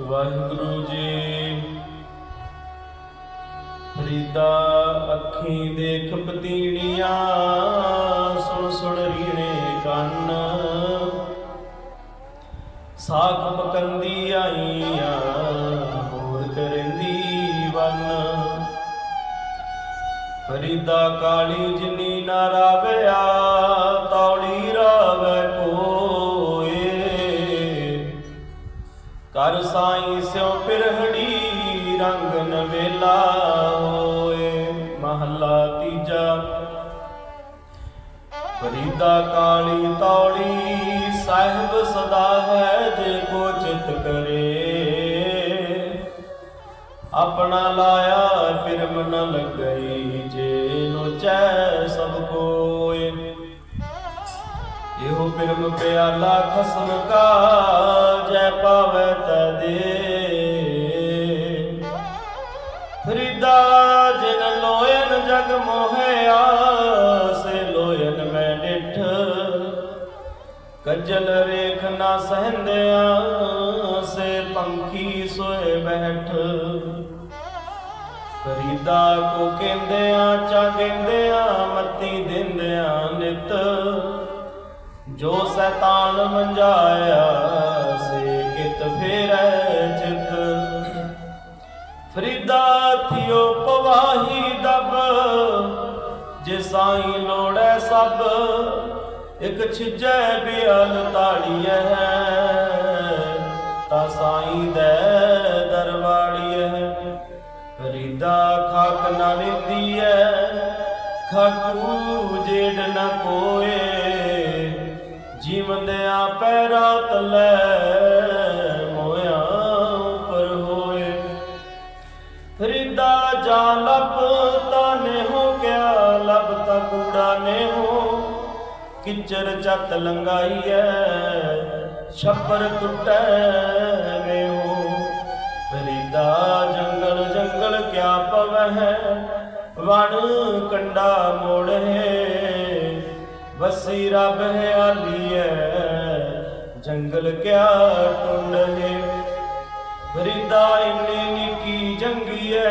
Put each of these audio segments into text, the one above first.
ਵਾਹਿਗੁਰੂ ਜੀ। ਫਰੀਦਾ ਅੱਖੀ ਦੇਖ ਪਤੀੜੀਆਂ ਸੁਣ ਸੁਣ ਰੀਣੇ ਕੰਨ। ਸਾਖ ਪਕੰਦੀ ਆਈਆਂ ਹੋਰ ਕਰੰਦੀ ਵਨ। ਫਰੀਦਾ ਕਾਲੀ ਜਿਨੀ ਨਾ ਕਰ ਸਾਈ ਸਿਉ ਪਿਰਹੜੀ, ਰੰਗ ਨਵੇਲਾ ਹੋਏ। ਮਹੱਲਾ ਤੀਜਾ। ਫਰੀਦਾ ਕਾਲੀ ਤੌੜੀ ਸਾਹਿਬ ਸਦਾ ਹੈ ਜੇ ਕੋ ਚਿਤ ਕਰੇ। ਆਪਣਾ ਲਾਇਆ ਪਿਰਮ ਨ ਲੱਗਈ, ਜੇ ਲੋਚੈ ਸਭ ਇਹੋ ਪਿਆਲਾ ਖਸਮ ਕਾ ਜੈ ਪਾਵੈ ਤਾ ਦੇ। ਫਰੀਦਾ ਜਿਨ ਲੋਇਨ ਜਗ ਮੋਹਿਆ, ਸੇ ਲੋਇਨ ਮੈਂ ਡਿਠ ਕੱਜਲ ਰੇਖ ਨਾ ਸਹਿੰਦਿਆ, ਸੇ ਪੰਖੀ ਸੋਏ ਬੈਠ। ਫਰੀਦਾ ਕੋ ਕਹਿੰਦਿਆਂ ਚਾ ਕਹਿੰਦਿਆਂ ਜੋ ਸੈਤਾਨ ਮੰਜਾਇਆ ਸੇ ਕਿਤ ਫੇਰੈ ਚਿਤ। ਫਰੀਦਾ ਥਿਓ ਪਵਾਹੀ ਦਬ, ਜੇ ਸਾਈ ਲੋੜੈ ਸਭ, ਇਕ ਛਿਜੈ ਬਿਆਲ ਤਾੜੀਐ ਤਾ ਸਾਈ ਦੇ ਦਰਵਾੜੀਐ ਫਰੀਦਾ ਖਾਕ ਨਾ ਲਿੰਦੀਐ ਖਾਕੂ ਜੇੜ ਨਾ ਕੋਏ। ਜੀਵੰਦਿਆਂ ਪੈਰਾ ਤਲੇ ਮੋਇਆ ਉਪਰ ਹੋਏ। ਫਰੀਦਾ ਜਾ ਲੱਭ ਤਾਂ ਨੇ ਹੋ ਗਿਆ ਲੱਭ ਤਾਂ ਕੂੜਾ ਨੇ ਹੋ ਕਿਚਰ ਚੱਤ ਲੰਗਾਈ ਐ ਛੱਪਰ ਟੁੱਟੈ ਵੇ ਹੋ ਫਰੀਦਾ ਜੰਗਲ ਜੰਗਲ ਕਿਆ ਪਵਹਿ, ਵਣ ਕੰਡਾ ਮੋੜੇ ਵਸੀ ਰਬ ਹੈ ਆਲੀਐ, ਜੰਗਲ ਕਿਆ ਟੁੰਡੇ ਫਰੀਦਾ ਇੰਨੀ ਨਿੱਕੀ ਜੰਗੀਐ,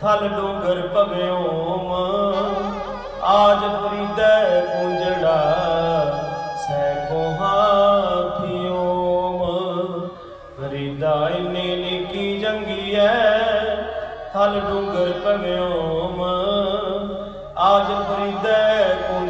ਥਲ ਡੋਂਗਰ ਭਵਿਓਮ ਆਜ ਫਰੀਦਾ ਕੁੰਜੜਾ ਸੈ ਕੋਹਾਥਿਓਮ ਫਰੀਦਾ ਇੰਨੀ ਨਿੱਕੀ ਜੰਗੀਐ, ਥਲ ਡੋਂਗਰ ਭਵਿਓਮ ਆਜ ਫਰੀਦਾ ਕੁੰਜੜਾ